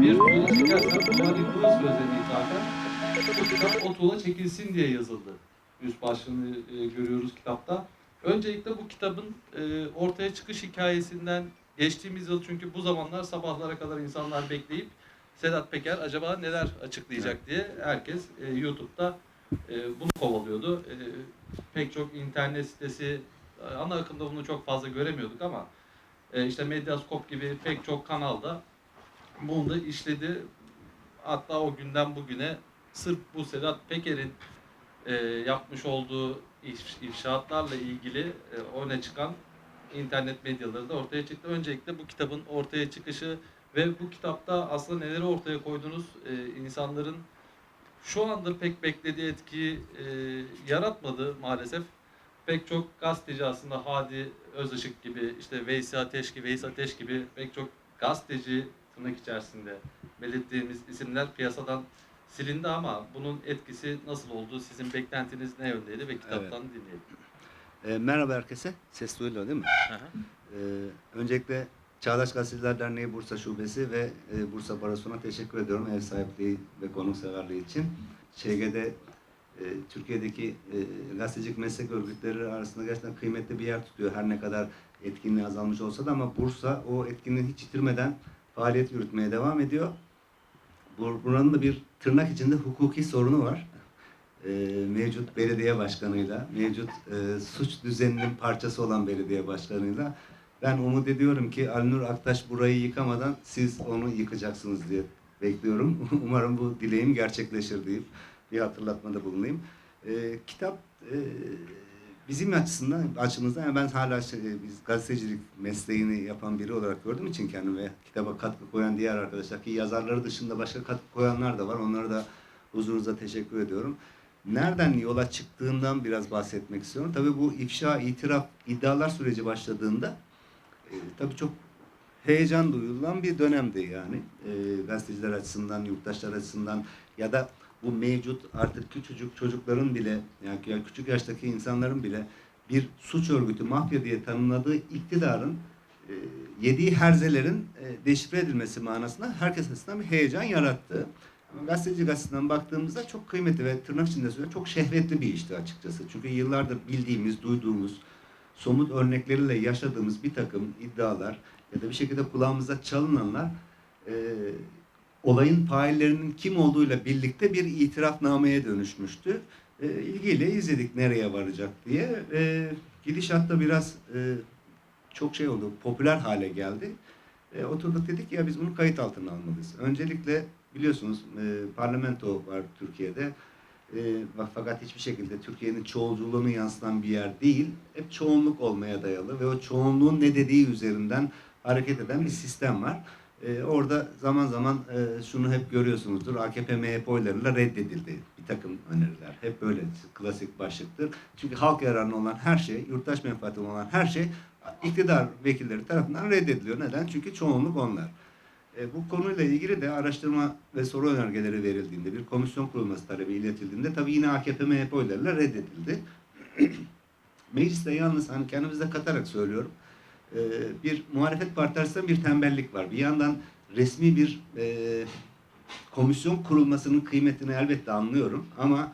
bir tuğla çekersen tuğla yıkılır sözlerine ithafen bu kitap o tuğla çekilsin diye yazıldı. Üst başlığını e, görüyoruz kitapta. Öncelikle bu kitabın e, ortaya çıkış hikayesinden geçtiğimiz yıl çünkü bu zamanlar sabahlara kadar insanlar bekleyip Sedat Peker acaba neler açıklayacak diye herkes e, YouTube'da e, bunu kovalıyordu. E, pek çok internet sitesi, e, ana akımda bunu çok fazla göremiyorduk ama e, işte Medyascope gibi pek çok kanalda bunu da işledi. Hatta o günden bugüne sırf bu Sedat Peker'in e, yapmış olduğu ifşaatlarla ilgili e, öne çıkan internet medyaları da ortaya çıktı. Öncelikle bu kitabın ortaya çıkışı ve bu kitapta aslında neleri ortaya koydunuz e, insanların şu anda pek beklediği etkiyi e, yaratmadı maalesef. Pek çok gazeteci aslında Hadi Özışık gibi, işte Veysi Ateş gibi, Veys Ateş gibi pek çok gazeteci tırnak içerisinde belirttiğimiz isimler piyasadan silindi ama bunun etkisi nasıl oldu? Sizin beklentiniz ne yöndeydi ve kitaptan dinleyelim. E, merhaba herkese. Ses duyuluyor değil mi? E, öncelikle Çağdaş Gazeteciler Derneği Bursa Şubesi ve e, Bursa Barosu'na teşekkür ediyorum ev sahipliği ve konukseverliği için. ÇG'de e, Türkiye'deki e, gazetecilik meslek örgütleri arasında gerçekten kıymetli bir yer tutuyor. Her ne kadar etkinliği azalmış olsa da ama Bursa o etkinliği hiç yitirmeden faaliyet yürütmeye devam ediyor. Bur- Buranın da bir tırnak içinde hukuki sorunu var. E, mevcut belediye başkanıyla, mevcut e, suç düzeninin parçası olan belediye başkanıyla ben umut ediyorum ki Alnur Aktaş burayı yıkamadan siz onu yıkacaksınız diye bekliyorum. Umarım bu dileğim gerçekleşir deyip bir hatırlatmada bulunayım. E, kitap e, bizim açısından, açımızdan yani ben hala şey, biz gazetecilik mesleğini yapan biri olarak gördüğüm için kendimi ve kitaba katkı koyan diğer arkadaşlar ki yazarları dışında başka katkı koyanlar da var. Onlara da huzurunuza teşekkür ediyorum. Nereden yola çıktığından biraz bahsetmek istiyorum. Tabii bu ifşa, itiraf, iddialar süreci başladığında e, tabii çok heyecan duyulan bir dönemdi yani. E, gazeteciler açısından, yurttaşlar açısından ya da bu mevcut artık küçücük çocukların bile yani küçük yaştaki insanların bile bir suç örgütü, mafya diye tanımladığı iktidarın e, yediği herzelerin e, deşifre edilmesi manasında herkes açısından bir heyecan yarattı. Ama gazetecilik açısından baktığımızda çok kıymetli ve tırnak içinde söylüyorum çok şehvetli bir işti açıkçası. Çünkü yıllardır bildiğimiz, duyduğumuz, somut örnekleriyle yaşadığımız bir takım iddialar ya da bir şekilde kulağımıza çalınanlar e, olayın faillerinin kim olduğuyla birlikte bir itirafnameye dönüşmüştü. E, izledik nereye varacak diye. E, gidişatta biraz e, çok şey oldu, popüler hale geldi. E, oturduk dedik ya biz bunu kayıt altına almalıyız. Öncelikle biliyorsunuz e, parlamento var Türkiye'de. E, fakat hiçbir şekilde Türkiye'nin çoğulculuğunu yansıtan bir yer değil. Hep çoğunluk olmaya dayalı ve o çoğunluğun ne dediği üzerinden hareket eden bir sistem var. E, orada zaman zaman e, şunu hep görüyorsunuzdur. AKP MHP oylarıyla reddedildi bir takım öneriler. Hep böyle klasik başlıktır. Çünkü halk yararına olan her şey, yurttaş menfaatine olan her şey iktidar vekilleri tarafından reddediliyor. Neden? Çünkü çoğunluk onlar. E, bu konuyla ilgili de araştırma ve soru önergeleri verildiğinde, bir komisyon kurulması talebi iletildiğinde tabii yine AKP MHP oylarıyla reddedildi. Mecliste yalnız hani kendimizde katarak söylüyorum. E, bir muhalefet parti arasında bir tembellik var. Bir yandan resmi bir e, komisyon kurulmasının kıymetini elbette anlıyorum ama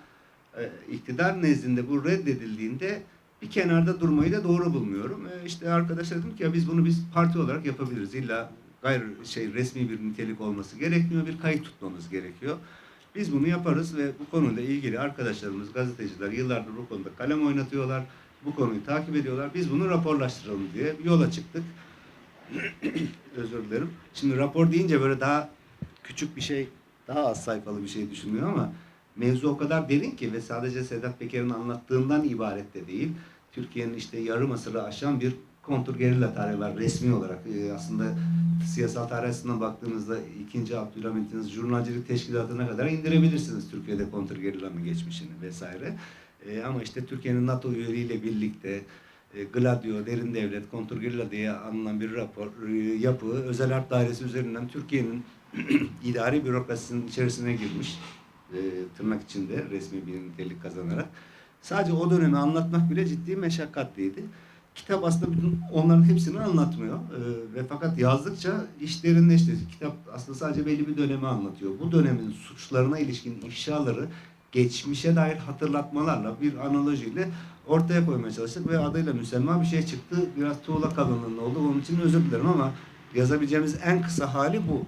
e, iktidar nezdinde bu reddedildiğinde bir kenarda durmayı da doğru bulmuyorum. E, işte arkadaşlar dedim ki ya biz bunu biz parti olarak yapabiliriz. İlla gayri şey resmi bir nitelik olması gerekmiyor. Bir kayıt tutmamız gerekiyor. Biz bunu yaparız ve bu konuyla ilgili arkadaşlarımız, gazeteciler yıllardır bu konuda kalem oynatıyorlar. Bu konuyu takip ediyorlar. Biz bunu raporlaştıralım diye yola çıktık. Özür dilerim. Şimdi rapor deyince böyle daha küçük bir şey, daha az sayfalı bir şey düşünülüyor ama mevzu o kadar derin ki ve sadece Sedat Peker'in anlattığından ibaret de değil. Türkiye'nin işte yarım asırı aşan bir kontrgerilla tarihi var resmi olarak. Ee, aslında siyasal tarih açısından baktığınızda 2. Abdülhamit'in jurnalcilik teşkilatına kadar indirebilirsiniz Türkiye'de kontrgerillanın geçmişini vesaire. Ee, ama işte Türkiye'nin NATO üyeliğiyle birlikte e, Gladio, Derin Devlet, Kontrgerilla diye anılan bir rapor, e, yapı, özel harp dairesi üzerinden Türkiye'nin idari bürokrasisinin içerisine girmiş. E, tırnak içinde resmi bir nitelik kazanarak. Sadece o dönemi anlatmak bile ciddi meşakkatliydi. kitap aslında bütün onların hepsini anlatmıyor. Ee, ve fakat yazdıkça iş derinleşti. Kitap aslında sadece belli bir dönemi anlatıyor. Bu dönemin suçlarına ilişkin ifşaları geçmişe dair hatırlatmalarla bir analojiyle ortaya koymaya çalıştık ve adıyla müsemma bir şey çıktı. Biraz tuğla kalınlığında oldu. Onun için özür dilerim ama yazabileceğimiz en kısa hali bu.